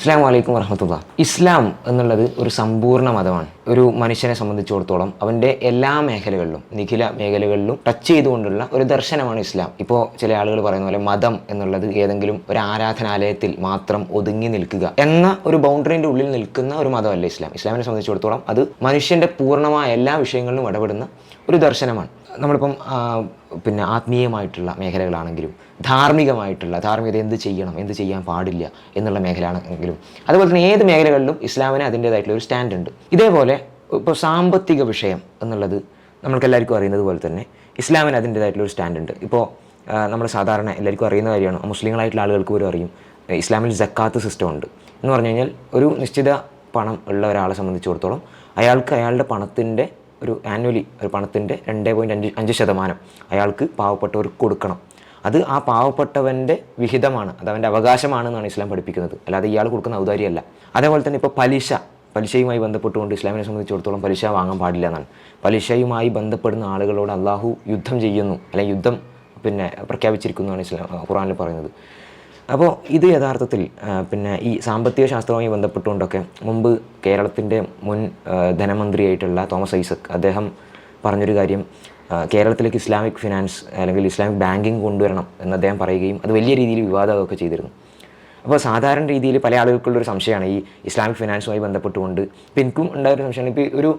അസ്സാം വലൈക്കും വറഹമത്തുള്ള ഇസ്ലാം എന്നുള്ളത് ഒരു സമ്പൂർണ മതമാണ്. ഒരു മനുഷ്യനെ സംബന്ധിച്ചിടത്തോളം അവന്റെ എല്ലാ മേഖലകളിലും നിഖില മേഖലകളിലും ടച്ച് ചെയ്തുകൊണ്ടുള്ള ഒരു ദർശനമാണ് ഇസ്ലാം. ഇപ്പോൾ ചില ആളുകൾ പറയുന്ന പോലെ മതം എന്നുള്ളത് ഏതെങ്കിലും ഒരു ആരാധനാലയത്തിൽ മാത്രം ഒതുങ്ങി നിൽക്കുക എന്ന ഒരു ബൗണ്ടറിന്റെ ഉള്ളിൽ നിൽക്കുന്ന ഒരു മതമല്ല ഇസ്ലാം. ഇസ്ലാമിനെ സംബന്ധിച്ചിടത്തോളം അത് മനുഷ്യന്റെ പൂർണമായ എല്ലാ വിഷയങ്ങളിലും ഇടപെടുന്ന ഒരു ദർശനമാണ്. നമ്മളിപ്പം പിന്നെ ആത്മീയമായിട്ടുള്ള മേഖലകളാണെങ്കിലും ധാർമ്മികമായിട്ടുള്ള ധാർമ്മികത എന്ത് ചെയ്യണം എന്ത് ചെയ്യാൻ പാടില്ല എന്നുള്ള മേഖലയാണെങ്കിലും അതുപോലെ തന്നെ ഏത് മേഖലകളിലും ഇസ്ലാമിന് അതിന്റേതായിട്ടുള്ള ഒരു സ്റ്റാൻഡ് ഉണ്ട്. ഇതേപോലെ ഇപ്പോൾ സാമ്പത്തിക വിഷയം എന്നുള്ളത് നമ്മൾക്കെല്ലാവർക്കും അറിയുന്നത് പോലെ തന്നെ ഇസ്ലാമിന് അതിന്റേതായിട്ടുള്ള ഒരു സ്റ്റാൻഡ് ഉണ്ട്. ഇപ്പോൾ നമ്മൾ സാധാരണ എല്ലാവർക്കും അറിയുന്ന കാര്യമാണ് മുസ്ലിങ്ങളായിട്ടുള്ള ആളുകൾക്ക് പോലും അറിയും ഇസ്ലാമിൽ ജക്കാത്ത് സിസ്റ്റം ഉണ്ട്. എന്ന് പറഞ്ഞു കഴിഞ്ഞാൽ ഒരു നിശ്ചിത പണം ഉള്ള ഒരാളെ സംബന്ധിച്ചിടത്തോളം അയാൾക്ക് അയാളുടെ പണത്തിന്റെ ഒരു ആനുവലി ഒരു പണത്തിന്റെ രണ്ട് പോയിന്റ് അഞ്ച് അഞ്ച് ശതമാനം അയാൾക്ക് പാവപ്പെട്ടവർക്ക് കൊടുക്കണം. അത് ആ പാവപ്പെട്ടവന്റെ വിഹിതമാണ് അത് അവന്റെ അവകാശമാണെന്നാണ് ഇസ്ലാം പഠിപ്പിക്കുന്നത്. അല്ലാതെ ഇയാൾ കൊടുക്കുന്ന ഔദാര്യമല്ല അതേപോലെ തന്നെ ഇപ്പോൾ പലിശ പലിശയുമായി ബന്ധപ്പെട്ടുകൊണ്ട് ഇസ്ലാമിനെ സംബന്ധിച്ചിടത്തോളം പലിശ വാങ്ങാൻ പാടില്ല എന്നാണ്. പലിശയുമായി ബന്ധപ്പെടുന്ന ആളുകളോട് അള്ളാഹു യുദ്ധം ചെയ്യുന്നു അല്ലെങ്കിൽ യുദ്ധം പിന്നെ പ്രഖ്യാപിച്ചിരിക്കുന്നതാണ് ഇസ്ലാം ഖുറാനിൽ പറയുന്നത്. അപ്പോൾ ഇത് യഥാർത്ഥത്തിൽ പിന്നെ ഈ സാമ്പത്തിക ശാസ്ത്രവുമായി ബന്ധപ്പെട്ടുകൊണ്ടൊക്കെ മുമ്പ് കേരളത്തിന്റെ മുൻ ധനമന്ത്രിയായിട്ടുള്ള തോമസ് ഐസക് അദ്ദേഹം പറഞ്ഞൊരു കാര്യം കേരളത്തിലേക്ക് ഇസ്ലാമിക് ഫിനാൻസ് അല്ലെങ്കിൽ ഇസ്ലാമിക് ബാങ്കിങ് കൊണ്ടുവരണം എന്ന് അദ്ദേഹം പറയുകയും അത് വലിയ രീതിയിൽ വിവാദമൊക്കെ ചെയ്തിരുന്നു. അപ്പോൾ സാധാരണ രീതിയിൽ പല ആളുകൾക്കുള്ളൊരു സംശയമാണ് ഈ ഇസ്ലാമിക് ഫിനാൻസുമായി ബന്ധപ്പെട്ടുകൊണ്ട്. ഇപ്പം എനിക്കും ഉണ്ടായൊരു സംശയമാണ് ഇപ്പോൾ ഒരു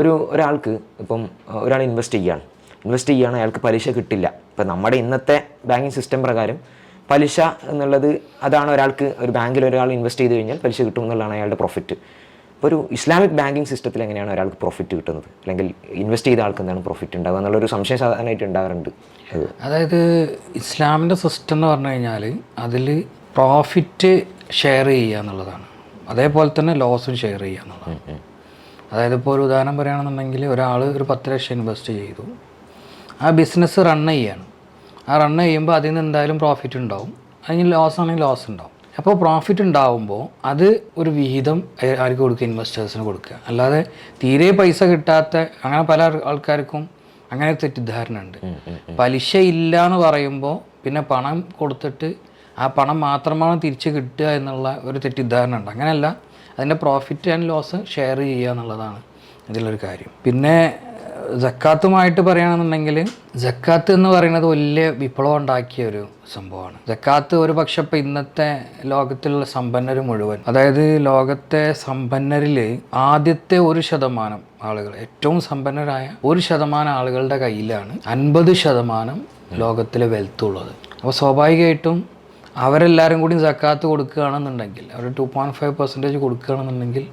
ഒരു ഒരാൾക്ക് ഇപ്പം ഒരാൾ ഇൻവെസ്റ്റ് ചെയ്യുകയാണ്. ഇൻവെസ്റ്റ് ചെയ്യുകയാണ് അയാൾക്ക് പലിശ കിട്ടില്ല. ഇപ്പം നമ്മുടെ ഇന്നത്തെ ബാങ്കിങ് സിസ്റ്റം പ്രകാരം പലിശ എന്നുള്ളത് അതാണ് ഒരാൾക്ക് ഒരു ബാങ്കിൽ ഒരാൾ ഇൻവെസ്റ്റ് ചെയ്ത് കഴിഞ്ഞാൽ പലിശ കിട്ടും എന്നുള്ളതാണ് അയാളുടെ പ്രോഫിറ്റ് ഒരു ഇസ്ലാമിക് ബാങ്കിങ് സിസ്റ്റത്തിൽ എങ്ങനെയാണ് ഒരാൾക്ക് പ്രോഫിറ്റ് കിട്ടുന്നത്? അല്ലെങ്കിൽ ഇൻവെസ്റ്റ് ചെയ്ത ആൾക്ക് എന്താണ് പ്രോഫിറ്റ് ഉണ്ടാവുക എന്നുള്ളൊരു സംശയം സാധാരണയായിട്ട് ഉണ്ടാകാറുണ്ട്. അതായത് ഇസ്ലാമിന്റെ സിസ്റ്റം എന്ന് പറഞ്ഞു കഴിഞ്ഞാൽ അതിൽ പ്രോഫിറ്റ് ഷെയർ ചെയ്യുക എന്നുള്ളതാണ്. അതേപോലെ തന്നെ ലോസും ഷെയർ ചെയ്യുക എന്നുള്ളതാണ്. അതായത് ഇപ്പോൾ ഒരു ഉദാഹരണം പറയുകയാണെന്നുണ്ടെങ്കിൽ ഒരാൾ ഒരു പത്ത് ലക്ഷം ഇൻവെസ്റ്റ് ചെയ്തു. ആ ബിസിനസ് റൺ ചെയ്യാണ് ആ റൺ ചെയ്യുമ്പോൾ അതിൽ നിന്ന് എന്തായാലും പ്രോഫിറ്റ് ഉണ്ടാവും. അതിന് ലോസ് ആണെങ്കിൽ ലോസ് ഉണ്ടാവും. അപ്പോൾ പ്രോഫിറ്റ് ഉണ്ടാവുമ്പോൾ അത് ഒരു വിഹിതം ആർക്ക് കൊടുക്കുക? ഇൻവെസ്റ്റേഴ്സിന് കൊടുക്കുക. അല്ലാതെ തീരെ പൈസ കിട്ടാത്ത അങ്ങനെ പല ആൾക്കാർക്കും അങ്ങനെ തെറ്റിദ്ധാരണ ഉണ്ട്. പലിശ ഇല്ല എന്ന് പറയുമ്പോൾ പിന്നെ പണം കൊടുത്തിട്ട് ആ പണം മാത്രമാണ് തിരിച്ച് കിട്ടുക എന്നുള്ള ഒരു തെറ്റിദ്ധാരണ ഉണ്ട്. അങ്ങനെയല്ല അതിന്റെ പ്രോഫിറ്റ് ആൻഡ് ലോസ് ഷെയർ ചെയ്യുക എന്നുള്ളതാണ് ഇതിലൊരു കാര്യം. പിന്നെ ജക്കാത്തുമായിട്ട് പറയുകയാണെന്നുണ്ടെങ്കിൽ ജക്കാത്ത് എന്ന് പറയുന്നത് വലിയ വിപ്ലവം ഉണ്ടാക്കിയ ഒരു സംഭവമാണ്. ജക്കാത്ത് ഒരു പക്ഷെ ഇപ്പം ഇന്നത്തെ ലോകത്തിലുള്ള സമ്പന്നർ മുഴുവൻ. അതായത് ലോകത്തെ സമ്പന്നരിൽ ആദ്യത്തെ ഒരു ശതമാനം ആളുകൾ ഏറ്റവും സമ്പന്നരായ ഒരു ശതമാനം ആളുകളുടെ കയ്യിലാണ് അൻപത് ശതമാനം ലോകത്തിലെ വെൽത്ത് ഉള്ളത്. അപ്പോൾ സ്വാഭാവികമായിട്ടും അവരെല്ലാവരും കൂടി ജക്കാത്ത് കൊടുക്കുകയാണെന്നുണ്ടെങ്കിൽ അവർ ടു പോയിന്റ് ഫൈവ് പെർസെന്റേജ് കൊടുക്കുകയാണെന്നുണ്ടെങ്കിൽ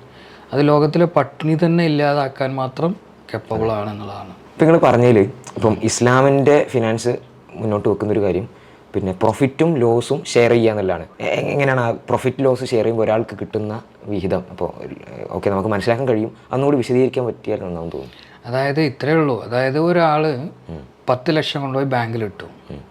അത് ലോകത്തിലെ പട്ടിണി തന്നെ ഇല്ലാതാക്കാൻ മാത്രം കെപ്പബിൾ ആണെന്നുള്ളതാണ്. ഇപ്പം നിങ്ങൾ പറഞ്ഞതിൽ ഇപ്പം ഇസ്ലാമിന്റെ ഫിനാൻസ് മുന്നോട്ട് വെക്കുന്ന ഒരു കാര്യം പിന്നെ പ്രോഫിറ്റും ലോസും ഷെയർ ചെയ്യുക എന്നുള്ളതാണ്. എങ്ങനെയാണ് ആ പ്രോഫിറ്റ് ലോസ് ഷെയർ ചെയ്യുമ്പോൾ ഒരാൾക്ക് കിട്ടുന്ന വിഹിതം? അപ്പോൾ ഓക്കെ നമുക്ക് മനസ്സിലാക്കാൻ കഴിയും. അന്നുകൂടി വിശദീകരിക്കാൻ പറ്റിയാൽ നന്നാവും തോന്നുന്നു. അതായത് ഇത്രയേ ഉള്ളൂ. അതായത് ഒരാൾ പത്ത് ലക്ഷം കൊണ്ടുപോയി ബാങ്കിൽ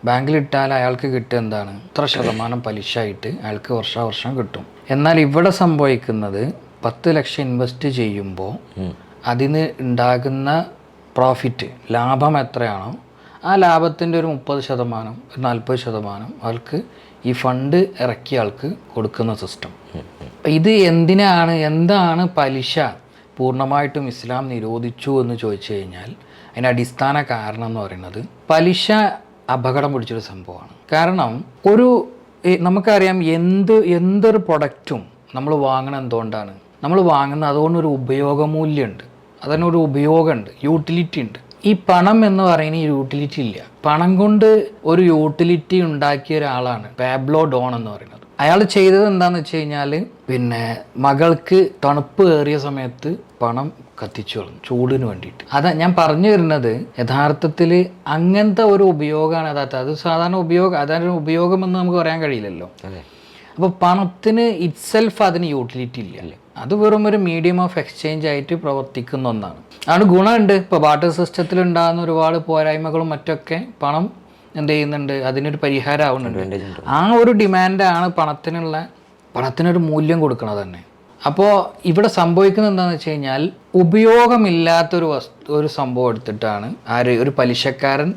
ബാങ്കിലിട്ടാൽ അയാൾക്ക് കിട്ടുക എന്താണ്? ഇത്ര ശതമാനം പലിശ ആയിട്ട് അയാൾക്ക് വർഷാവർഷം കിട്ടും. എന്നാൽ ഇവിടെ സംഭവിക്കുന്നത് പത്ത് ലക്ഷം ഇൻവെസ്റ്റ് ചെയ്യുമ്പോൾ അതിന് ഉണ്ടാകുന്ന പ്രോഫിറ്റ് ലാഭം എത്രയാണോ ആ ലാഭത്തിന്റെ ഒരു മുപ്പത് ശതമാനം ഒരു നാൽപ്പത് ശതമാനം ആൾക്ക് ഈ ഫണ്ട് ഇറക്കിയ ആൾക്ക് കൊടുക്കുന്ന സിസ്റ്റം ഇത് എന്തിനാണ് എന്താണ് പലിശ പൂർണമായിട്ടും ഇസ്ലാം നിരോധിച്ചു എന്ന് ചോദിച്ചു കഴിഞ്ഞാൽ അതിന്റെ അടിസ്ഥാന കാരണം എന്ന് പറയുന്നത് പലിശ അപകടം പിടിച്ചൊരു സംഭവമാണ്. കാരണം ഒരു നമുക്കറിയാം എന്ത് എന്തൊരു പ്രൊഡക്റ്റും നമ്മൾ വാങ്ങണം എന്തുകൊണ്ടാണ്? നമ്മൾ വാങ്ങുന്ന അതുകൊണ്ടൊരു ഉപയോഗമൂല്യമുണ്ട്. അതിനൊരു ഉപയോഗമുണ്ട് യൂട്ടിലിറ്റി ഉണ്ട്. ഈ പണം എന്ന് പറയുന്ന യൂട്ടിലിറ്റി ഇല്ല. പണം കൊണ്ട് ഒരു യൂട്ടിലിറ്റി ഉണ്ടാക്കിയ ഒരാളാണ് പാബ്ലോ ഡോൺ എന്ന് പറയുന്നത്. അയാൾ ചെയ്തത് എന്താണെന്ന് വെച്ച് കഴിഞ്ഞാൽ പിന്നെ മകൾക്ക് തണുപ്പ് കയറിയ സമയത്ത് പണം കത്തിച്ചു കളഞ്ഞു ചൂടിന് വേണ്ടിയിട്ട്. അതാ ഞാൻ പറഞ്ഞു വരുന്നത് യഥാർത്ഥത്തിൽ അങ്ങനത്തെ ഒരു ഉപയോഗമാണ് അതായത് അത് സാധാരണ ഉപയോഗം അതൊരു ഉപയോഗമെന്ന് നമുക്ക് പറയാൻ കഴിയില്ലല്ലോ. അതെ. അപ്പോൾ പണത്തിന് ഇറ്റ്സെൽഫ് അതിന് യൂട്ടിലിറ്റി ഇല്ല. അത് വെറും ഒരു മീഡിയം ഓഫ് എക്സ്ചേഞ്ച് ആയിട്ട് പ്രവർത്തിക്കുന്ന ഒന്നാണ്. അതാണ് ഗുണമുണ്ട്. ഇപ്പോൾ ബാട്ടർ സിസ്റ്റത്തിൽ ഉണ്ടാകുന്ന ഒരുപാട് പോരായ്മകളും മറ്റൊക്കെ പണം എന്ത് ചെയ്യുന്നുണ്ട്? അതിനൊരു പരിഹാരം ആവുന്നുണ്ട് ആ ഒരു ഡിമാൻഡാണ് പണത്തിനുള്ള പണത്തിനൊരു മൂല്യം കൊടുക്കുന്നത് തന്നെ. അപ്പോൾ ഇവിടെ സംഭവിക്കുന്നത് എന്താണെന്ന് വെച്ച് കഴിഞ്ഞാൽ ഉപയോഗമില്ലാത്തൊരു വസ്തു ഒരു സംഭവം എടുത്തിട്ടാണ് ആര് ഒരു പലിശക്കാരൻ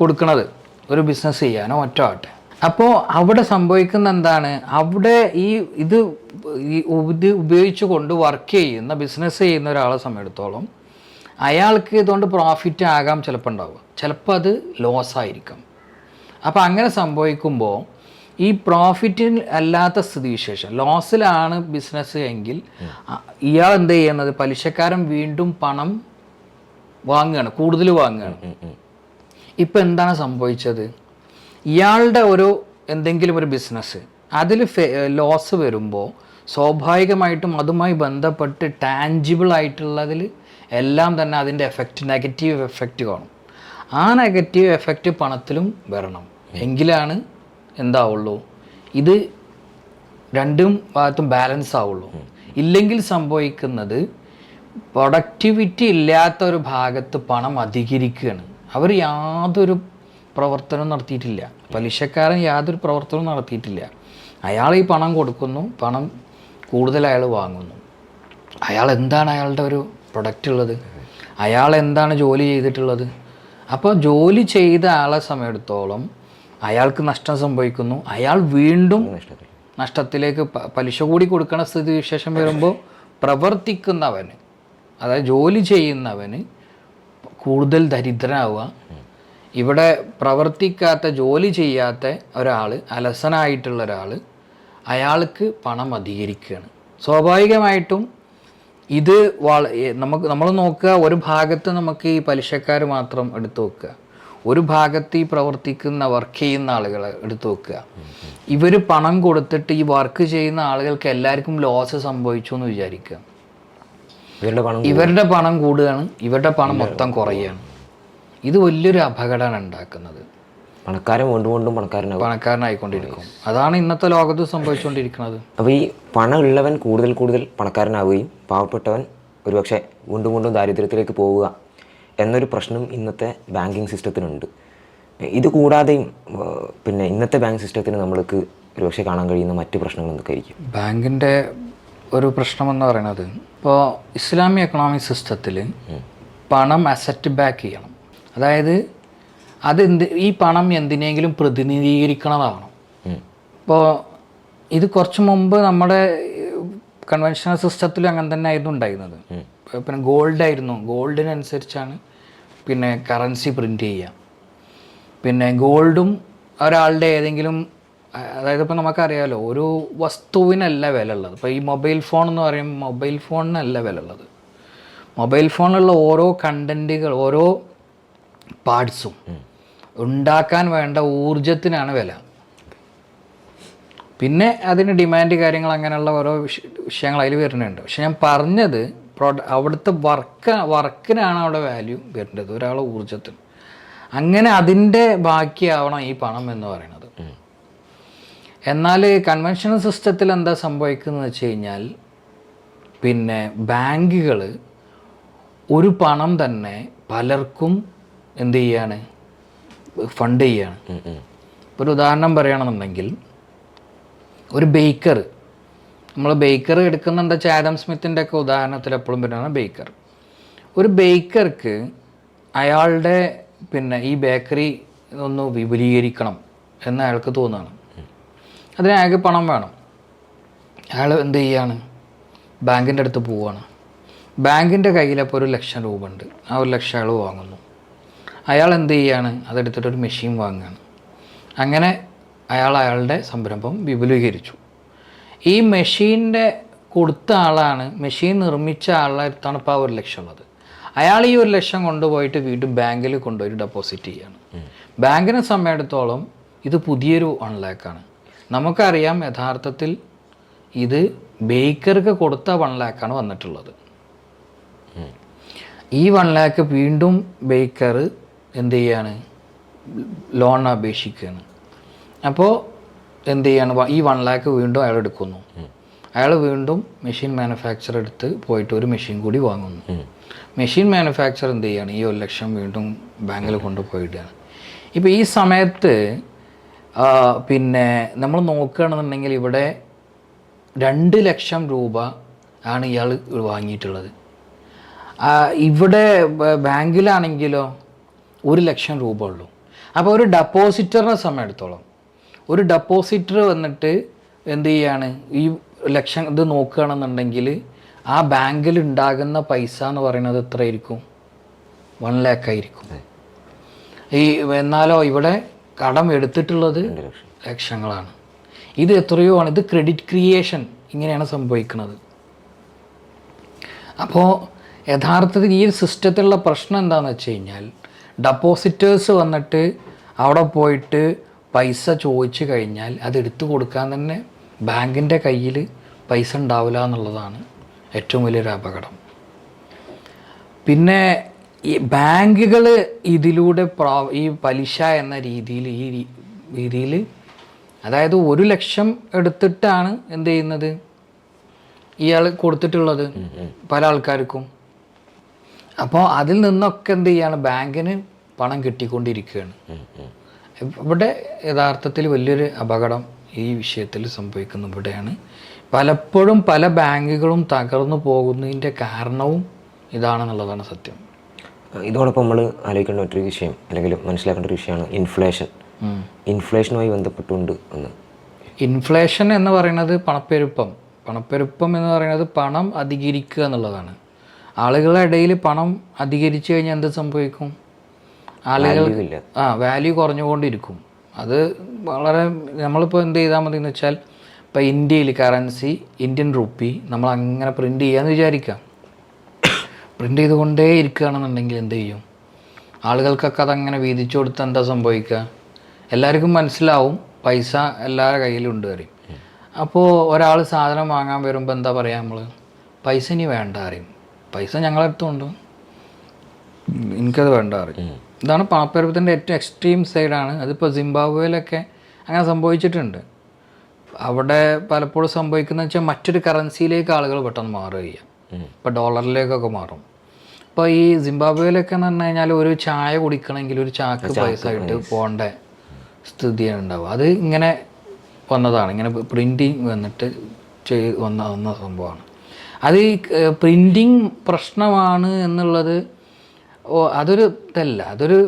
കൊടുക്കുന്നത് ഒരു ബിസിനസ് ചെയ്യാനോ ഒറ്റ ആട്ടെ അപ്പോൾ അവിടെ സംഭവിക്കുന്ന എന്താണ് അവിടെ ഈ ഇത് ഇത് ഉപയോഗിച്ചുകൊണ്ട് വർക്ക് ചെയ്യുന്ന ബിസിനസ് ചെയ്യുന്ന ഒരാളെ സമയത്തോളം അയാൾക്ക് ഇതുകൊണ്ട് പ്രോഫിറ്റ് ആകാം ചിലപ്പോൾ ഉണ്ടാവുക. ചിലപ്പോൾ അത് ലോസ് ആയിരിക്കും. അപ്പോൾ അങ്ങനെ സംഭവിക്കുമ്പോൾ ഈ പ്രോഫിറ്റിൽ അല്ലാത്ത സ്ഥിതിവിശേഷം ലോസിലാണ് ബിസിനസ് എങ്കിൽ ഇയാൾ എന്ത് ചെയ്യുന്നത്? പലിശക്കാരൻ വീണ്ടും പണം വാങ്ങുകയാണ് കൂടുതൽ വാങ്ങുകയാണ്. ഇപ്പം എന്താണ് സംഭവിച്ചത്? ഇയാളുടെ ഒരു എന്തെങ്കിലും ഒരു ബിസിനസ് അതിൽ ലോസ് വരുമ്പോൾ സ്വാഭാവികമായിട്ടും അതുമായി ബന്ധപ്പെട്ട് ടാഞ്ചിബിൾ ആയിട്ടുള്ളതിൽ എല്ലാം തന്നെ അതിന്റെ എഫക്റ്റ് നെഗറ്റീവ് എഫക്റ്റ് കാണും. ആ നെഗറ്റീവ് എഫക്റ്റ് പണത്തിലും വരണം. എങ്കിലാണ് എന്താവുള്ളൂ? ഇത് രണ്ടും ഭാഗത്തും ബാലൻസ് ആവുള്ളൂ. ഇല്ലെങ്കിൽ സംഭവിക്കുന്നത് പ്രൊഡക്ടിവിറ്റി ഇല്ലാത്ത ഒരു ഭാഗത്ത് പണം അധികരിക്കുകയാണ്. അവർ യാതൊരു പ്രവർത്തനവും നടത്തിയിട്ടില്ല. പലിശക്കാരൻ യാതൊരു പ്രവർത്തനവും നടത്തിയിട്ടില്ല. അയാൾ ഈ പണം കൊടുക്കുന്നു. പണം കൂടുതൽ അയാൾ വാങ്ങുന്നു. അയാൾ എന്താണ് അയാളുടെ ഒരു പ്രൊഡക്റ്റ് ഉള്ളത്? അയാൾ എന്താണ് ജോലി ചെയ്തിട്ടുള്ളത്? അപ്പോൾ ജോലി ചെയ്ത ആളെ സമയത്തോളം അയാൾക്ക് നഷ്ടം സംഭവിക്കുന്നു. അയാൾ വീണ്ടും നഷ്ടത്തിലേക്ക് പലിശ കൂടി കൊടുക്കണ സ്ഥിതി വിശേഷം വരുമ്പോൾ പ്രവർത്തിക്കുന്നവന് അതായത് ജോലി ചെയ്യുന്നവന് കൂടുതൽ ദരിദ്രനാവുക ഇവിടെ പ്രവർത്തിക്കാത്ത ജോലി ചെയ്യാത്ത ഒരാൾ അലസനായിട്ടുള്ള ഒരാൾ അയാൾക്ക് പണം അധികരിക്കുകയാണ്. സ്വാഭാവികമായിട്ടും ഇത് വള നമുക്ക് നമ്മൾ നോക്കുക ഒരു ഭാഗത്ത് നമുക്ക് ഈ പലിശക്കാർ മാത്രം എടുത്തു വെക്കുക. ഒരു ഭാഗത്ത് ഈ പ്രവർത്തിക്കുന്ന വർക്ക് ചെയ്യുന്ന ആളുകളെ എടുത്തു വെക്കുക. ഇവർ പണം കൊടുത്തിട്ട് ഈ വർക്ക് ചെയ്യുന്ന ആളുകൾക്ക് എല്ലാവർക്കും ലോസ് സംഭവിച്ചു എന്ന് വിചാരിക്കുക. ഇവരുടെ പണം ഇവരുടെ പണം കൂടുകയാണ്. ഇവരുടെ പണം മൊത്തം കുറയുകയാണ്. ഇത് വലിയൊരു അപകടമാണ് ഉണ്ടാക്കുന്നത്. പണക്കാരൻ വീണ്ടും വീണ്ടും പണക്കാരനാകും. പണക്കാരനായിക്കൊണ്ടിരിക്കും. അതാണ് ഇന്നത്തെ ലോകത്ത് സംഭവിച്ചുകൊണ്ടിരിക്കുന്നത്. അപ്പോൾ ഈ പണമുള്ളവൻ കൂടുതൽ കൂടുതൽ പണക്കാരനാവുകയും പാവപ്പെട്ടവൻ ഒരുപക്ഷെ വീണ്ടും വീണ്ടും ദാരിദ്ര്യത്തിലേക്ക് പോവുക എന്നൊരു പ്രശ്നം ഇന്നത്തെ ബാങ്കിങ് സിസ്റ്റത്തിനുണ്ട്. ഇത് കൂടാതെയും പിന്നെ ഇന്നത്തെ ബാങ്ക് സിസ്റ്റത്തിന് നമ്മൾക്ക് ഒരുപക്ഷെ കാണാൻ കഴിയുന്ന മറ്റ് പ്രശ്നങ്ങൾ എന്തൊക്കെ ആയിരിക്കും ബാങ്കിന്റെ ഒരു പ്രശ്നമെന്ന് പറയുന്നത് ഇപ്പോൾ ഇസ്ലാമിക് എക്കണോമിക് സിസ്റ്റത്തിൽ പണം അസറ്റ് ബാക്ക് ചെയ്യണം. അതായത് അതെന്ത് ഈ പണം എന്തിനെങ്കിലും പ്രതിനിധീകരിക്കണതാവണം. അപ്പോൾ ഇപ്പോൾ ഇത് കുറച്ച് മുമ്പ് നമ്മുടെ കൺവെൻഷണൽ സിസ്റ്റത്തിലും അങ്ങനെ തന്നെ ആയിരുന്നു ഉണ്ടായിരുന്നത്. പിന്നെ ഗോൾഡ് ആയിരുന്നു. ഗോൾഡിനനുസരിച്ചാണ് പിന്നെ കറൻസി പ്രിന്റ് ചെയ്യുക പിന്നെ ഗോൾഡും ഒരാളുടെ ഏതെങ്കിലും അതായത് ഇപ്പോൾ നമുക്കറിയാമല്ലോ ഒരു വസ്തുവിനല്ല വില ഉള്ളത് ഇപ്പോൾ ഈ മൊബൈൽ ഫോൺ എന്ന് പറയുമ്പോൾ മൊബൈൽ ഫോണിനല്ല വില ഉള്ളത് മൊബൈൽ ഫോണിലുള്ള ഓരോ കണ്ടന്റുകൾ ഓരോ പാർട്സും. ഉണ്ടാക്കാൻ വേണ്ട ഊർജത്തിനാണ് വില. പിന്നെ അതിന് ഡിമാൻഡ് കാര്യങ്ങൾ അങ്ങനെയുള്ള ഓരോ വിഷയങ്ങൾ അതിൽ വരുന്നുണ്ട്. പക്ഷെ ഞാൻ പറഞ്ഞത് പ്രൊഡ അവിടുത്തെ വർക്ക് വർക്കിനാണ് അവിടെ വാല്യൂ വരേണ്ടത് ഒരാളെ ഊർജത്തിന് അങ്ങനെ അതിന്റെ ബാക്കിയാവണം ഈ പണം എന്ന് പറയുന്നത്. എന്നാൽ കൺവെൻഷണൽ സിസ്റ്റത്തിൽ എന്താ സംഭവിക്കുന്നത് വെച്ച് കഴിഞ്ഞാൽ പിന്നെ ബാങ്കുകൾ ഒരു പണം തന്നെ പലർക്കും എന്ത് ചെയ്യാണ്? ഫണ്ട് ചെയ്യാണ്. ഒരു ഉദാഹരണം പറയുകയാണെന്നുണ്ടെങ്കിൽ ഒരു ബേക്കർ. നമ്മൾ ബേക്കർ എടുക്കുന്നുണ്ട് ആദം സ്മിത്തിന്റെ ഒക്കെ ഉദാഹരണത്തിൽ എപ്പോഴും പറ്റുന്ന ബേക്കർ. ഒരു ബേക്കർക്ക് അയാളുടെ പിന്നെ ഈ ബേക്കറി ഒന്ന് വിപുലീകരിക്കണം എന്ന് അയാൾക്ക് തോന്നുകയാണ്. അതിന് അയാൾക്ക് പണം വേണം. അയാൾ എന്ത് ചെയ്യാണ്? ബാങ്കിന്റെ അടുത്ത് പോവുകയാണ്. ബാങ്കിന്റെ കയ്യിൽ അപ്പോൾ ഒരു ലക്ഷം രൂപ ഉണ്ട്. ആ ഒരു ലക്ഷം അയാൾ വാങ്ങുന്നു. അയാൾ എന്ത് ചെയ്യാണ്? അതെടുത്തിട്ട് ഒരു മെഷീൻ വാങ്ങുകയാണ്. അങ്ങനെ അയാൾ അയാളുടെ സംരംഭം വിപുലീകരിച്ചു. ഈ മെഷീന്റെ കൊടുത്ത ആളാണ് മെഷീൻ നിർമ്മിച്ച ആളുടെ അടുത്താണ് ഇപ്പോൾ ആ ഒരു ലക്ഷം ഉള്ളത്. അയാൾ ഈ ഒരു ലക്ഷം കൊണ്ടുപോയിട്ട് വീണ്ടും ബാങ്കിൽ കൊണ്ടുപോയി ഡെപ്പോസിറ്റ് ചെയ്യാണ്. ബാങ്കിനെ സമയത്തോളം ഇത് പുതിയൊരു വൺ ലാക്കാണ് നമുക്കറിയാം യഥാർത്ഥത്തിൽ ഇത് ബേക്കർക്ക് കൊടുത്ത വൺ ലാക്കാണ് വന്നിട്ടുള്ളത്. ഈ വൺ ലാക്ക് വീണ്ടും ബേക്കർ എന്ത് ചെയ്യാണ് ലോൺ അപേക്ഷിക്കുകയാണ് അപ്പോൾ എന്ത് ചെയ്യാണ് ഈ വൺ ലാക്ക് വീണ്ടും അയാൾ എടുക്കുന്നു. അയാൾ വീണ്ടും മെഷീൻ മാനുഫാക്ചർ എടുത്ത് പോയിട്ട് ഒരു മെഷീൻ കൂടി വാങ്ങുന്നു. മെഷീൻ മാനുഫാക്ചർ എന്ത് ചെയ്യാണ് ഈ ഒരു ലക്ഷം വീണ്ടും ബാങ്കിൽ കൊണ്ടുപോയിട്ടാണ് ഇപ്പോൾ ഈ സമയത്ത് പിന്നെ നമ്മൾ നോക്കുകയാണെന്നുണ്ടെങ്കിൽ ഇവിടെ രണ്ട് ലക്ഷം രൂപ ആണ് ഇയാൾ വാങ്ങിയിട്ടുള്ളത്. ഇവിടെ ബാങ്കിലാണെങ്കിലോ ഒരു ലക്ഷം രൂപ ഉള്ളൂ. അപ്പോൾ ഒരു ഡെപ്പോസിറ്ററിനെ സമയത്തോളം ഒരു ഡെപ്പോസിറ്റർ വന്നിട്ട് എന്ത് ചെയ്യാണ്? ഈ ലക്ഷം ഇത് നോക്കുകയാണെന്നുണ്ടെങ്കിൽ ആ ബാങ്കിൽ ഉണ്ടാകുന്ന പൈസ എന്ന് പറയുന്നത് എത്രയായിരിക്കും? വൺ ലാക്ക് ആയിരിക്കും. ഈ എന്നാലോ ഇവിടെ കടം എടുത്തിട്ടുള്ളത് ലക്ഷങ്ങളാണ്. ഇത് എത്രയോ ആണ്. ഇത് ക്രെഡിറ്റ് ക്രിയേഷൻ ഇങ്ങനെയാണ് സംഭവിക്കുന്നത്. അപ്പോൾ യഥാർത്ഥത്തിൽ ഈ സിസ്റ്റത്തിലുള്ള പ്രശ്നം എന്താണെന്ന് വെച്ച് കഴിഞ്ഞാൽ ഡെപ്പോസിറ്റേഴ്സ് വന്നിട്ട് അവിടെ പോയിട്ട് പൈസ ചോദിച്ചു കഴിഞ്ഞാൽ അത് എടുത്തു കൊടുക്കാൻ തന്നെ ബാങ്കിന്റെ കയ്യിൽ പൈസ ഉണ്ടാവില്ല എന്നുള്ളതാണ് ഏറ്റവും വലിയൊരു അപകടം. പിന്നെ ഈ ബാങ്കുകൾ ഇതിലൂടെ പ്രാ ഈ പലിശ എന്ന രീതിയിൽ ഈ രീതിയിൽ അതായത് ഒരു ലക്ഷം എടുത്തിട്ടാണ് എന്ത് ചെയ്യുന്നത്? ഇയാൾ കൊടുത്തിട്ടുള്ളത് പല ആൾക്കാർക്കും. അപ്പോൾ അതിൽ നിന്നൊക്കെ എന്ത് ചെയ്യാണ്? ബാങ്കിന് പണം കിട്ടിക്കൊണ്ടിരിക്കുകയാണ്. ഇവിടെ യഥാർത്ഥത്തിൽ വലിയൊരു അപകടം ഈ വിഷയത്തിൽ സംഭവിക്കുന്ന ഇവിടെയാണ്. പലപ്പോഴും പല ബാങ്കുകളും തകർന്നു പോകുന്നതിന്റെ കാരണവും ഇതാണെന്നുള്ളതാണ് സത്യം. ഇതോടൊപ്പം നമ്മൾ ആലോചിക്കേണ്ട മറ്റൊരു വിഷയം അല്ലെങ്കിൽ മനസ്സിലാക്കേണ്ട ഒരു വിഷയമാണ് ഇൻഫ്ലേഷൻ. ഇൻഫ്ലേഷനുമായി ബന്ധപ്പെട്ടുണ്ട് എന്ന് ഇൻഫ്ലേഷൻ എന്ന് പറയുന്നത് പണപ്പെരുപ്പം. പണപ്പെരുപ്പം എന്ന് പറയുന്നത് പണം അധികരിക്കുക എന്നുള്ളതാണ്. ആളുകളുടെ ഇടയിൽ പണം അധികരിച്ചു കഴിഞ്ഞാൽ എന്ത് സംഭവിക്കും? ആളുകൾ ആ വാല്യൂ കുറഞ്ഞുകൊണ്ടിരിക്കും. അത് വളരെ നമ്മളിപ്പോൾ എന്ത് ചെയ്താൽ മതി എന്ന് വെച്ചാൽ ഇപ്പോൾ ഇന്ത്യയിൽ കറൻസി ഇന്ത്യൻ റുപ്പി നമ്മൾ അങ്ങനെ പ്രിന്റ് ചെയ്യാമെന്ന് വിചാരിക്കാം. പ്രിന്റ് ചെയ്തുകൊണ്ടേ ഇരിക്കുകയാണെന്നുണ്ടെങ്കിൽ എന്ത് ചെയ്യും? ആളുകൾക്കൊക്കെ അതങ്ങനെ വീതിച്ചു കൊടുത്ത് എന്താ സംഭവിക്കുക എല്ലാവർക്കും മനസ്സിലാവും. പൈസ എല്ലാവരുടെ കയ്യിലും ഉണ്ട് അറിയും അപ്പോൾ ഒരാൾ സാധനം വാങ്ങാൻ വരുമ്പോൾ എന്താ പറയുക നമ്മൾ പൈസ ഇനി വേണ്ട അറിയും പൈസ ഞങ്ങളടുത്തുണ്ട്. എനിക്കത് വേണ്ട അറിയാം ഇതാണ് പാപ്പരപ്പത്തിന്റെ ഏറ്റവും എക്സ്ട്രീം സൈഡാണ് അതിപ്പോൾ സിംബാബ്വേയിലൊക്കെ അങ്ങനെ സംഭവിച്ചിട്ടുണ്ട്. അവിടെ പലപ്പോഴും സംഭവിക്കുന്നത് വെച്ചാൽ മറ്റൊരു കറൻസിയിലേക്ക് ആളുകൾ പെട്ടെന്ന് മാറുകയാണ് ഇപ്പോൾ ഡോളറിലേക്കൊക്കെ മാറും. ഇപ്പോൾ ഈ സിംബാബ്വേയിലൊക്കെ എന്ന് പറഞ്ഞു കഴിഞ്ഞാൽ ഒരു ചായ കുടിക്കണമെങ്കിൽ ഒരു ചാക്ക് പൈസ ഇട്ട് പോകേണ്ട സ്ഥിതിയാണ് ഉണ്ടാവുക അത് ഇങ്ങനെ വന്നതാണ്. ഇങ്ങനെ പ്രിന്റിങ് വന്നിട്ട് ചെയ് വന്ന വന്ന സംഭവമാണ്. അത് ഈ പ്രിന്റിങ് പ്രശ്നമാണ് എന്നുള്ളത് ഓ അതൊരു ഇതല്ല അതൊരു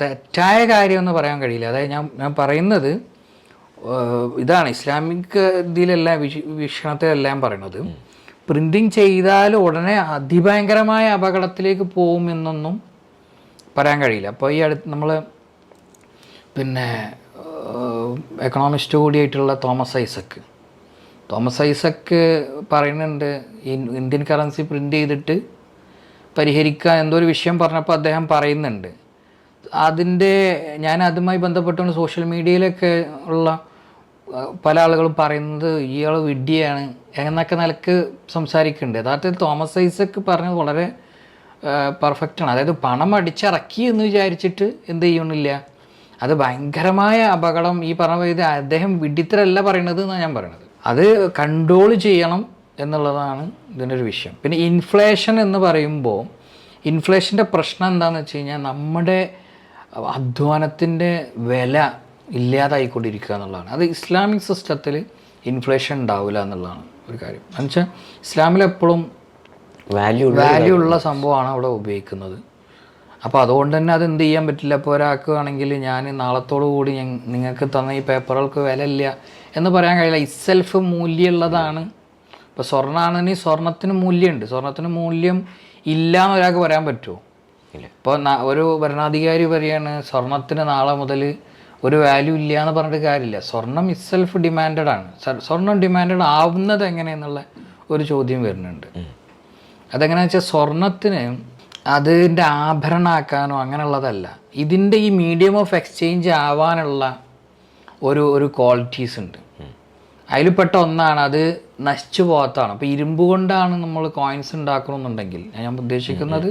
തെറ്റായ കാര്യമെന്ന് പറയാൻ കഴിയില്ല. അതായത് ഞാൻ ഞാൻ പറയുന്നത് ഇതാണ് ഇസ്ലാമിക് ഇതിലെല്ലാം വിഷ വീക്ഷണത്തിലെല്ലാം പറയണത്. പ്രിന്റിങ് ചെയ്താൽ ഉടനെ അതിഭയങ്കരമായ അപകടത്തിലേക്ക് പോകുമെന്നൊന്നും പറയാൻ കഴിയില്ല. അപ്പോൾ ഈ അടുത്ത് നമ്മൾ പിന്നെ എക്കണോമിസ്റ്റ് കൂടിയായിട്ടുള്ള തോമസ് ഐസക്ക് തോമസ് ഐസക്ക് പറയുന്നുണ്ട് ഇന്ത്യൻ കറൻസി പ്രിന്റ് ചെയ്തിട്ട് പരിഹരിക്കുക എന്തോ ഒരു വിഷയം പറഞ്ഞപ്പോൾ അദ്ദേഹം പറയുന്നുണ്ട്. അതിന്റെ ഞാൻ അതുമായി ബന്ധപ്പെട്ടുകൊണ്ട് സോഷ്യൽ മീഡിയയിലൊക്കെ ഉള്ള പല ആളുകളും പറയുന്നത് ഇയാൾ വിഡ്ഢിയാണ് എന്നൊക്കെ നിലയ്ക്ക് സംസാരിക്കുന്നുണ്ട്. യഥാർത്ഥത്തിൽ തോമസ് ഐസക്ക് പറഞ്ഞത് വളരെ പെർഫെക്റ്റാണ് അതായത് പണം അടിച്ചിറക്കി എന്ന് വിചാരിച്ചിട്ട് എന്ത് ചെയ്യണില്ല അത് ഭയങ്കരമായ അപകടം ഈ പറഞ്ഞ ഇത് അദ്ദേഹം വിഡിത്തരല്ല പറയണത് എന്നാണ് ഞാൻ പറയണത്. അത് കൺട്രോൾ ചെയ്യണം എന്നുള്ളതാണ് ഇതിന്റെ ഒരു വിഷയം. പിന്നെ ഇൻഫ്ലേഷൻ എന്ന് പറയുമ്പോൾ ഇൻഫ്ലേഷന്റെ പ്രശ്നം എന്താണെന്ന് വെച്ച് കഴിഞ്ഞാൽ നമ്മുടെ അധ്വാനത്തിന്റെ വില ഇല്ലാതായിക്കൊണ്ടിരിക്കുക എന്നുള്ളതാണ്. അത് ഇസ്ലാമിക് സിസ്റ്റത്തിൽ ഇൻഫ്ലേഷൻ ഉണ്ടാവില്ല എന്നുള്ളതാണ് ഒരു കാര്യം. എന്നുവെച്ചാൽ ഇസ്ലാമിൽ എപ്പോഴും വാല്യൂ വാല്യൂ ഉള്ള സംഭവമാണ് അവിടെ ഉപയോഗിക്കുന്നത്. അപ്പോൾ അതുകൊണ്ട് തന്നെ അത് എന്ത് ചെയ്യാൻ പറ്റില്ല? ഇപ്പോൾ ഒരാൾക്ക് ആണെങ്കിൽ ഞാൻ നാളത്തോടു കൂടി നിങ്ങൾക്ക് തന്ന ഈ പേപ്പറുകൾക്ക് വില ഇല്ല. എന്ന് പറയാൻ കഴിയില്ല. ഇസെൽഫ് മൂല്യമുള്ളതാണ്. ഇപ്പോൾ സ്വർണമാണെങ്കിൽ സ്വർണത്തിന് മൂല്യമുണ്ട്. സ്വർണത്തിന് മൂല്യം ഇല്ല എന്ന് ഒരാൾക്ക് പറയാൻ പറ്റുമോ? ഇപ്പോൾ ഒരു ഭരണാധികാരി പറയാണ് സ്വർണത്തിന് നാളെ മുതൽ ഒരു വാല്യൂ ഇല്ല എന്ന് പറഞ്ഞിട്ട് കാര്യമില്ല. സ്വർണം ഇസെൽഫ് ഡിമാൻഡഡ് ആണ്. സ്വർണം ഡിമാൻഡഡ് ആവുന്നത് എങ്ങനെയെന്നുള്ള ഒരു ചോദ്യം വരുന്നുണ്ട്. അതെങ്ങനെയാണെന്ന് വെച്ചാൽ സ്വർണത്തിന് അതിന്റെ ആഭരണമാക്കാനോ അങ്ങനെയുള്ളതല്ല. ഇതിന്റെ ഈ മീഡിയം ഓഫ് എക്സ്ചേഞ്ച് ആവാനുള്ള ഒരു ഒരു ക്വാളിറ്റീസ് ഉണ്ട്. അതിൽപ്പെട്ട ഒന്നാണ് അത് നശിച്ചു പോകാത്തതാണ്. അപ്പോൾ ഇരുമ്പ് കൊണ്ടാണ് നമ്മൾ കോയിൻസ് ഉണ്ടാക്കണമെന്നുണ്ടെങ്കിൽ ഞാൻ ഉദ്ദേശിക്കുന്നത്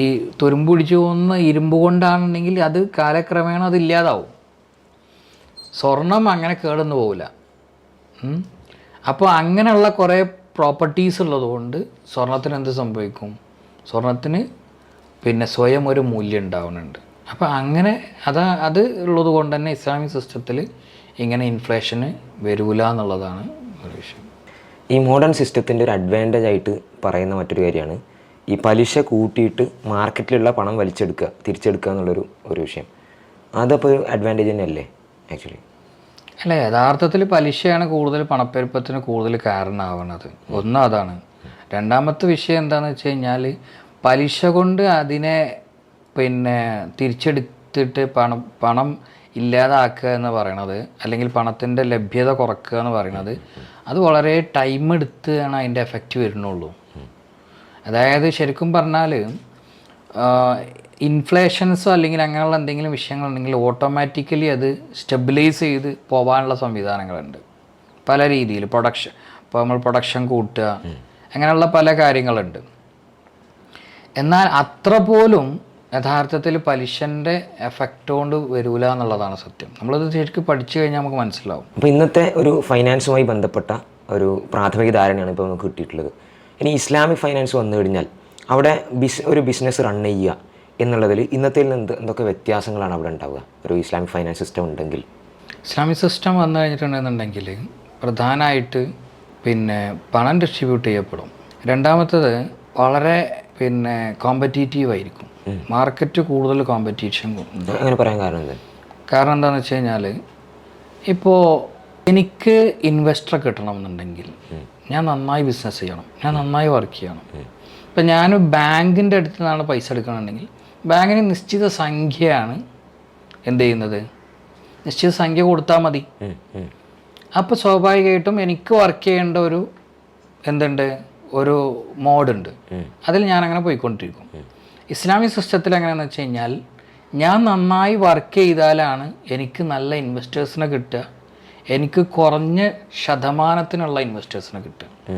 ഈ തുരുമ്പ് പിടിച്ചു പോകുന്ന ഇരുമ്പ് കൊണ്ടാണെന്നുണ്ടെങ്കിൽ അത് കാലക്രമേണ അത് ഇല്ലാതാവും. സ്വർണം അങ്ങനെ കേടൊന്നു പോവില്ല. അപ്പോൾ അങ്ങനെയുള്ള കുറേ പ്രോപ്പർട്ടീസ് ഉള്ളതുകൊണ്ട് സ്വർണത്തിന് എന്ത് സംഭവിക്കും? സ്വർണത്തിന് പിന്നെ സ്വയം ഒരു മൂല്യം ഉണ്ടാവുന്നുണ്ട്. അപ്പോൾ അങ്ങനെ അതാ അത് ഉള്ളത് കൊണ്ട് തന്നെ ഇസ്ലാമിക് സിസ്റ്റത്തിൽ ഇങ്ങനെ ഇൻഫ്ലേഷന് വരൂല എന്നുള്ളതാണ് ഒരു വിഷയം. ഈ മോഡേൺ സിസ്റ്റത്തിന്റെ ഒരു അഡ്വാന്റേജ് ആയിട്ട് പറയുന്ന മറ്റൊരു കാര്യമാണ് ഈ പലിശ കൂട്ടിയിട്ട് മാർക്കറ്റിലുള്ള പണം വലിച്ചെടുക്കുക തിരിച്ചെടുക്കുക എന്നുള്ളൊരു ഒരു വിഷയം. അതപ്പോൾ ഒരു അഡ്വാന്റേജ് തന്നെയല്ലേ ആക്ച്വലി അല്ല യഥാർത്ഥത്തിൽ പലിശയാണ് കൂടുതൽ പണപ്പെരുപ്പത്തിന് കൂടുതൽ കാരണമാവുന്നത്. ഒന്ന് അതാണ്. രണ്ടാമത്തെ വിഷയം എന്താണെന്ന് വെച്ച് കഴിഞ്ഞാൽ പലിശ കൊണ്ട് അതിനെ പിന്നെ തിരിച്ചെടുത്തിട്ട് പണം പണം ഇല്ലാതാക്കുക എന്ന് പറയണത് അല്ലെങ്കിൽ പണത്തിന്റെ ലഭ്യത കുറക്കുക എന്ന് പറയണത് അത് വളരെ ടൈം എടുത്താണ് അതിന്റെ എഫക്റ്റ് വരുന്നുള്ളൂ. അതായത് ശരിക്കും പറഞ്ഞാൽ ഇൻഫ്ലേഷൻസോ അല്ലെങ്കിൽ അങ്ങനെയുള്ള എന്തെങ്കിലും വിഷയങ്ങളുണ്ടെങ്കിൽ ഓട്ടോമാറ്റിക്കലി അത് സ്റ്റെബിലൈസ് ചെയ്ത് പോകാനുള്ള സംവിധാനങ്ങളുണ്ട്. പല രീതിയിൽ പ്രൊഡക്ഷൻ ഇപ്പോൾ നമ്മൾ പ്രൊഡക്ഷൻ കൂട്ടുക അങ്ങനെയുള്ള പല കാര്യങ്ങളുണ്ട്. എന്നാൽ അത്ര പോലും യഥാർത്ഥത്തിൽ പലിശന്റെ എഫക്റ്റ് കൊണ്ട് വരൂല എന്നുള്ളതാണ് സത്യം. നമ്മളത് ശരിക്കും പഠിച്ചു കഴിഞ്ഞാൽ നമുക്ക് മനസ്സിലാവും. അപ്പോൾ ഇന്നത്തെ ഒരു ഫൈനാൻസുമായി ബന്ധപ്പെട്ട ഒരു പ്രാഥമിക ധാരണയാണ് ഇപ്പോൾ നമുക്ക് കിട്ടിയിട്ടുള്ളത്. ഇനി ഇസ്ലാമിക് ഫൈനാൻസ് വന്നു കഴിഞ്ഞാൽ അവിടെ ബിസ് ഒരു ബിസിനസ് റൺ ചെയ്യുക എന്നുള്ളതിൽ ഇന്നത്തെ എന്ത് എന്തൊക്കെ വ്യത്യാസങ്ങളാണ് അവിടെ ഉണ്ടാവുക? ഒരു ഇസ്ലാമിക് ഫൈനാൻസ് സിസ്റ്റം ഉണ്ടെങ്കിൽ. ഇസ്ലാമിക് സിസ്റ്റം വന്നു കഴിഞ്ഞിട്ടുണ്ടെന്നുണ്ടെങ്കിൽ പ്രധാനമായിട്ട് പിന്നെ പണം ഡിസ്ട്രിബ്യൂട്ട് ചെയ്യപ്പെടും. രണ്ടാമത്തത് വളരെ പിന്നെ കോമ്പറ്റീറ്റീവ് ആയിരിക്കും. മാർക്കറ്റ് കൂടുതൽ കോമ്പറ്റീഷൻ ഉണ്ട് അങ്ങനെ പറയാൻ കാരണം എന്താ? കാരണം എന്താണെന്ന് വെച്ച് കഴിഞ്ഞാൽ ഇപ്പോൾ എനിക്ക് ഇൻവെസ്റ്റർ കിട്ടണമെന്നുണ്ടെങ്കിൽ ഞാൻ നന്നായി ബിസിനസ് ചെയ്യണം. ഞാൻ നന്നായി വർക്ക് ചെയ്യണം. ഇപ്പം ഞാൻ ബാങ്കിന്റെ അടുത്ത് നിന്നാണ് പൈസ എടുക്കണമെന്നുണ്ടെങ്കിൽ ബാങ്കിന് നിശ്ചിത സംഖ്യയാണ് എന്ത് ചെയ്യുന്നത്? നിശ്ചിത സംഖ്യ കൊടുത്താൽ മതി. അപ്പോൾ സ്വാഭാവികമായിട്ടും എനിക്ക് വർക്ക് ചെയ്യേണ്ട ഒരു എന്തുണ്ട്? ഒരു മോഡുണ്ട്. അതിൽ ഞാൻ അങ്ങനെ പോയിക്കൊണ്ടിരിക്കും ഇസ്ലാമിക് സിസ്റ്റത്തിൽ എങ്ങനെയാണെന്ന് വെച്ച് കഴിഞ്ഞാൽ ഞാൻ നന്നായി വർക്ക് ചെയ്താലാണ് എനിക്ക് നല്ല ഇൻവെസ്റ്റേഴ്സിനെ കിട്ടുക. എനിക്ക് കുറഞ്ഞ ശതമാനത്തിനുള്ള ഇൻവെസ്റ്റേഴ്സിനെ കിട്ടുക.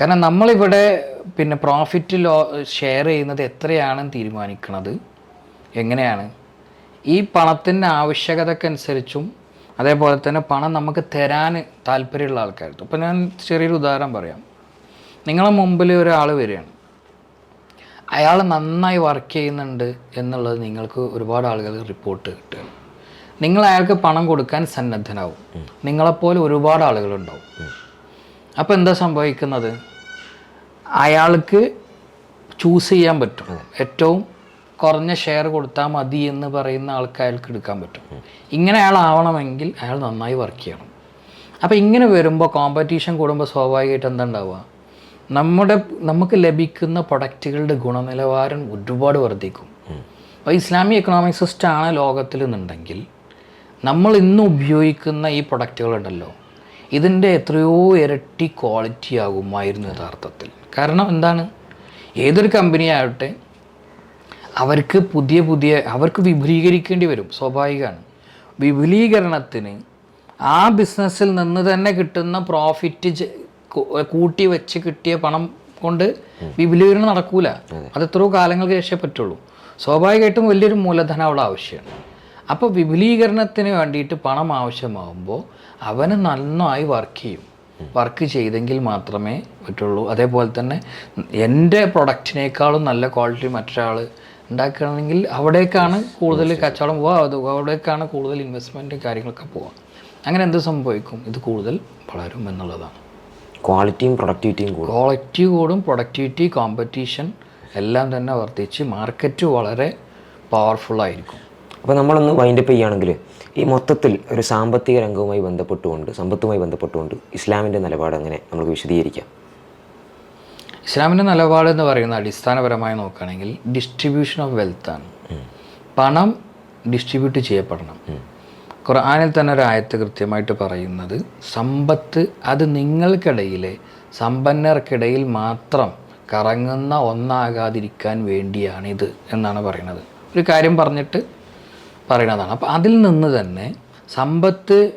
കാരണം നമ്മളിവിടെ പിന്നെ പ്രോഫിറ്റ് ലോ ഷെയർ ചെയ്യുന്നത് എത്രയാണെന്ന് തീരുമാനിക്കുന്നത് എങ്ങനെയാണ്? ഈ പണത്തിന്റെ ആവശ്യകതക്കനുസരിച്ചും അതേപോലെ തന്നെ പണം നമുക്ക് തരാൻ താല്പര്യമുള്ള ആൾക്കാരുണ്ട്. ഇപ്പോൾ ഞാൻ ചെറിയൊരു ഉദാഹരണം പറയാം. നിങ്ങളെ മുമ്പിൽ ഒരാൾ വരികയാണ്. അയാൾ നന്നായി വർക്ക് ചെയ്യുന്നുണ്ട് എന്നുള്ളത് നിങ്ങൾക്ക് ഒരുപാട് ആളുകൾ റിപ്പോർട്ട് കിട്ടുകയാണ് നിങ്ങൾ അയാൾക്ക് പണം കൊടുക്കാൻ സന്നദ്ധനാവും. നിങ്ങളെപ്പോലെ ഒരുപാട് ആളുകളുണ്ടാവും. അപ്പോൾ എന്താ സംഭവിക്കുന്നത്? അയാൾക്ക് ചൂസ് ചെയ്യാൻ പറ്റും. ഏറ്റവും കുറഞ്ഞ ഷെയർ കൊടുത്താൽ മതി എന്ന് പറയുന്ന ആൾക്ക് അയാൾക്ക് എടുക്കാൻ പറ്റും. ഇങ്ങനെ അയാൾ ആവണമെങ്കിൽ അയാൾ നന്നായി വർക്ക് ചെയ്യണം. അപ്പോൾ ഇങ്ങനെ വരുമ്പോൾ കോമ്പറ്റീഷൻ കൂടുമ്പോൾ സ്വാഭാവികമായിട്ട് എന്താ ഉണ്ടാവുക? നമ്മുടെ നമുക്ക് ലഭിക്കുന്ന പ്രൊഡക്റ്റുകളുടെ ഗുണനിലവാരം ഒരുപാട് വർദ്ധിക്കും. അപ്പോൾ ഇസ്ലാമിക് എക്കണോമിക് സിസ്റ്റം ആണ് ലോകത്തിൽ നിന്നുണ്ടെങ്കിൽ നമ്മൾ ഇന്ന് ഉപയോഗിക്കുന്ന ഈ പ്രൊഡക്റ്റുകളുണ്ടല്ലോ. ഇതിന്റെ എത്രയോ ഇരട്ടി ക്വാളിറ്റി ആകുമായിരുന്നു യഥാർത്ഥത്തിൽ. കാരണം എന്താണ്? ഏതൊരു കമ്പനി ആവട്ടെ അവർക്ക് പുതിയ പുതിയ അവർക്ക് വിപുലീകരിക്കേണ്ടി വരും സ്വാഭാവികമാണ്. വിപുലീകരണത്തിന് ആ ബിസിനസ്സിൽ നിന്ന് തന്നെ കിട്ടുന്ന പ്രോഫിറ്റ് കൂട്ടി വെച്ച് കിട്ടിയ പണം കൊണ്ട് വിപുലീകരണം നടക്കൂല. അത്. എത്രയോ കാലങ്ങൾക്ക് ശേഷമേ പറ്റുള്ളൂ. സ്വാഭാവികമായിട്ടും വലിയൊരു മൂലധനം അവിടെ ആവശ്യമാണ്. അപ്പോൾ വിപുലീകരണത്തിന് വേണ്ടിയിട്ട് പണം ആവശ്യമാകുമ്പോൾ അവന് നന്നായി വർക്ക് ചെയ്യും. വർക്ക് ചെയ്തെങ്കിൽ മാത്രമേ പറ്റുള്ളൂ. അതേപോലെ തന്നെ എന്റെ പ്രൊഡക്റ്റിനേക്കാളും നല്ല ക്വാളിറ്റി മറ്റൊരാൾ ഉണ്ടാക്കുകയാണെങ്കിൽ അവിടേക്കാണ് കൂടുതൽ കച്ചവടം പോവുക. അത് അവിടേക്കാണ് കൂടുതൽ ഇൻവെസ്റ്റ്മെന്റും കാര്യങ്ങളൊക്കെ പോവുക. അങ്ങനെ എന്ത് സംഭവിക്കും? ഇത് കൂടുതൽ വളരും എന്നുള്ളതാണ്. ക്വാളിറ്റിയും പ്രൊഡക്ടിവിറ്റിയും കൂടും. ക്വാളിറ്റി കൂടും പ്രൊഡക്ടിവിറ്റി കോമ്പറ്റീഷൻ എല്ലാം തന്നെ വർദ്ധിച്ച് മാർക്കറ്റ് വളരെ പവർഫുള്ളായിരിക്കും അപ്പോൾ നമ്മളൊന്ന് വൈൻഡപ്പ് ചെയ്യുകയാണെങ്കിൽ ഈ മൊത്തത്തിൽ ഒരു സാമ്പത്തിക രംഗവുമായി ബന്ധപ്പെട്ടുകൊണ്ട് സമ്പത്തുമായി ബന്ധപ്പെട്ടുകൊണ്ട് ഇസ്ലാമിന്റെ നിലപാട് അങ്ങനെ നമുക്ക് വിശദീകരിക്കാം? ഇസ്ലാമിന്റെ നിലപാട് എന്ന് പറയുന്നത് അടിസ്ഥാനപരമായി നോക്കുകയാണെങ്കിൽ ഡിസ്ട്രിബ്യൂഷൻ ഓഫ് വെൽത്താണ് പണം ഡിസ്ട്രിബ്യൂട്ട് ചെയ്യപ്പെടണം. ഖുർആനിൽ തന്നെ ഒരു ആയത്ത് കൃത്യമായിട്ട് പറയുന്നത് സമ്പത്ത് അത് നിങ്ങൾക്കിടയിലെ സമ്പന്നർക്കിടയിൽ മാത്രം കറങ്ങുന്ന ഒന്നാകാതിരിക്കാൻ വേണ്ടിയാണിത് എന്നാണ് പറയുന്നത്. ഒരു കാര്യം പറഞ്ഞിട്ട് പറയുന്നതാണ് അപ്പോൾ അതിൽ നിന്ന് തന്നെ സമ്പത്ത്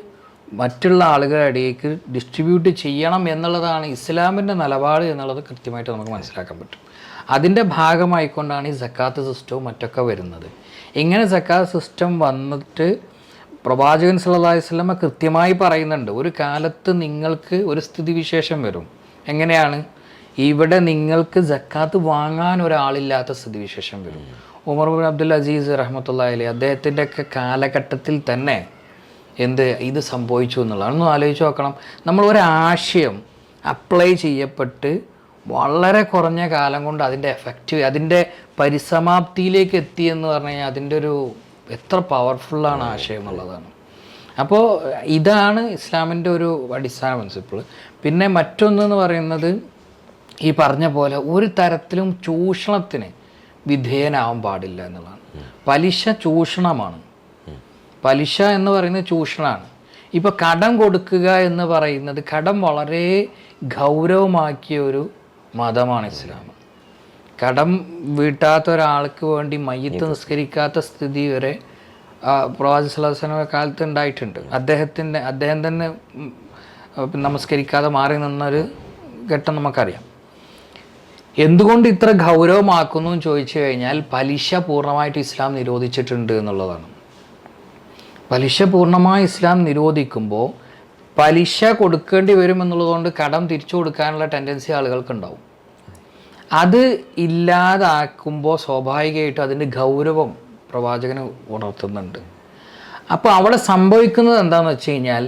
മറ്റുള്ള ആളുകളുടെ ഇടയിലേക്ക് ഡിസ്ട്രിബ്യൂട്ട് ചെയ്യണം എന്നുള്ളതാണ് ഇസ്ലാമിന്റെ നിലപാട് എന്നുള്ളത് കൃത്യമായിട്ട് നമുക്ക് മനസ്സിലാക്കാൻ പറ്റും. അതിന്റെ ഭാഗമായിക്കൊണ്ടാണ് ഈ സക്കാത്ത് സിസ്റ്റവും മറ്റൊക്കെ വരുന്നത്. ഇങ്ങനെ സക്കാത്ത് സിസ്റ്റം വന്നിട്ട് പ്രവാചകൻ സല്ലല്ലാഹു അലൈഹി വസല്ലമ കൃത്യമായി പറയുന്നുണ്ട് ഒരു കാലത്ത് നിങ്ങൾക്ക് ഒരു സ്ഥിതിവിശേഷം വരും. എങ്ങനെയാണ്? ഇവിടെ നിങ്ങൾക്ക് ജക്കാത്ത് വാങ്ങാൻ ഒരാളില്ലാത്ത സ്ഥിതിവിശേഷം വരും. ഉമർ ബിൻ അബ്ദുൽ അസീസ് റഹ്മത്തുള്ള അദ്ദേഹത്തിന്റെ ഒക്കെ കാലഘട്ടത്തിൽ തന്നെ എന്ത് ഇത് സംഭവിച്ചു എന്നുള്ളതാണ്. ഒന്ന് ആലോചിച്ച് നോക്കണം. നമ്മൾ ഒരാശയം അപ്ലൈ ചെയ്യപ്പെട്ട് വളരെ കുറഞ്ഞ കാലം കൊണ്ട് അതിന്റെ എഫക്റ്റീവ് അതിന്റെ പരിസമാപ്തിയിലേക്ക് എത്തി എന്ന് പറഞ്ഞു കഴിഞ്ഞാൽ അതിന്റെ ഒരു എത്ര പവർഫുള്ളാണ് ആശയം എന്നുള്ളതാണ് അപ്പോൾ ഇതാണ് ഇസ്ലാമിന്റെ ഒരു അടിസ്ഥാന പ്രിൻസിപ്പിൾ പിന്നെ മറ്റൊന്നെന്ന് പറയുന്നത് ഈ പറഞ്ഞ പോലെ ഒരു തരത്തിലും ചൂഷണത്തിന് വിധേയനാവാൻ പാടില്ല എന്നുള്ളതാണ്. പലിശ ചൂഷണമാണ്. പലിശ എന്ന് പറയുന്നത് ചൂഷണമാണ്. ഇപ്പോൾ കടം കൊടുക്കുക എന്ന് പറയുന്നത് കടം വളരെ ഗൗരവമാക്കിയ ഒരു മതമാണ് ഇസ്ലാം. കടം വീട്ടാത്ത ഒരാൾക്ക് വേണ്ടി മയ്യത്ത് നിസ്കരിക്കാത്ത സ്ഥിതി വരെ പ്രവാചക സ്വലാസ്ലമ കാലത്ത് ഉണ്ടായിട്ടുണ്ട്. അദ്ദേഹത്തിന്റെ അദ്ദേഹം തന്നെ നമസ്കരിക്കാതെ മാറി നിന്നൊരു ഘട്ടം നമുക്കറിയാം. എന്തുകൊണ്ട് ഇത്ര ഗൗരവമാക്കുന്നു എന്ന് ചോദിച്ചു കഴിഞ്ഞാൽ പലിശ പൂർണമായിട്ട് ഇസ്ലാം നിരോധിച്ചിട്ടുണ്ട് എന്നുള്ളതാണ്. പലിശ പൂർണമായി ഇസ്ലാം നിരോധിക്കുമ്പോൾ പലിശ കൊടുക്കേണ്ടി വരുമെന്നുള്ളതുകൊണ്ട് കടം തിരിച്ചു കൊടുക്കാനുള്ള ടെൻഡൻസി ആളുകൾക്കുണ്ടാവും അത് ഇല്ലാതാക്കുമ്പോൾ സ്വാഭാവികമായിട്ടും അതിന്റെ ഗൗരവം പ്രവാചകന് ഉണർത്തുന്നുണ്ട്. അപ്പോൾ അവിടെ സംഭവിക്കുന്നത് എന്താണെന്ന് വെച്ച് കഴിഞ്ഞാൽ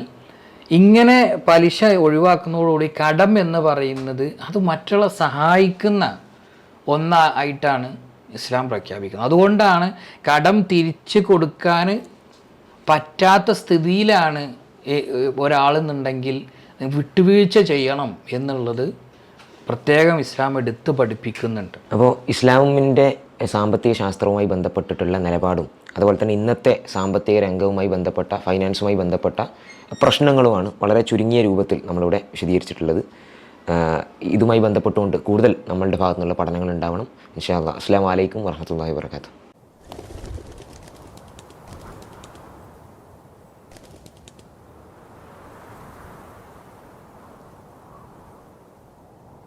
ഇങ്ങനെ പലിശ ഒഴിവാക്കുന്നതോടുകൂടി കടം എന്ന് പറയുന്നത് അത് മറ്റുള്ള സഹായിക്കുന്ന ഒന്നായിട്ടാണ് ഇസ്ലാം പ്രഖ്യാപിക്കുന്നത്. അതുകൊണ്ടാണ് കടം തിരിച്ചു കൊടുക്കാൻ പറ്റാത്ത സ്ഥിതിയിലാണ് ഒരാളെന്നുണ്ടെങ്കിൽ വിട്ടുവീഴ്ച ചെയ്യണം എന്നുള്ളത് പ്രത്യേകം ഇസ്ലാം എടുത്ത് പഠിപ്പിക്കുന്നുണ്ട്. അപ്പോൾ ഇസ്ലാമിന്റെ സാമ്പത്തിക ശാസ്ത്രവുമായി ബന്ധപ്പെട്ടിട്ടുള്ള നിലപാടും അതുപോലെ തന്നെ ഇന്നത്തെ സാമ്പത്തിക രംഗവുമായി ബന്ധപ്പെട്ട ഫൈനാൻസുമായി ബന്ധപ്പെട്ട പ്രശ്നങ്ങളുമാണ് വളരെ ചുരുങ്ങിയ രൂപത്തിൽ നമ്മളിവിടെ വിശദീകരിച്ചിട്ടുള്ളത്. ഇതുമായി ബന്ധപ്പെട്ടുകൊണ്ട് കൂടുതൽ നമ്മളുടെ ഭാഗത്തുനിന്നുള്ള പഠനങ്ങൾ ഉണ്ടാവണം. ഇൻഷാ അല്ലാ. വലൈക്കും വർഹമത്തല്ലാഹി വാബർക്കാത്തു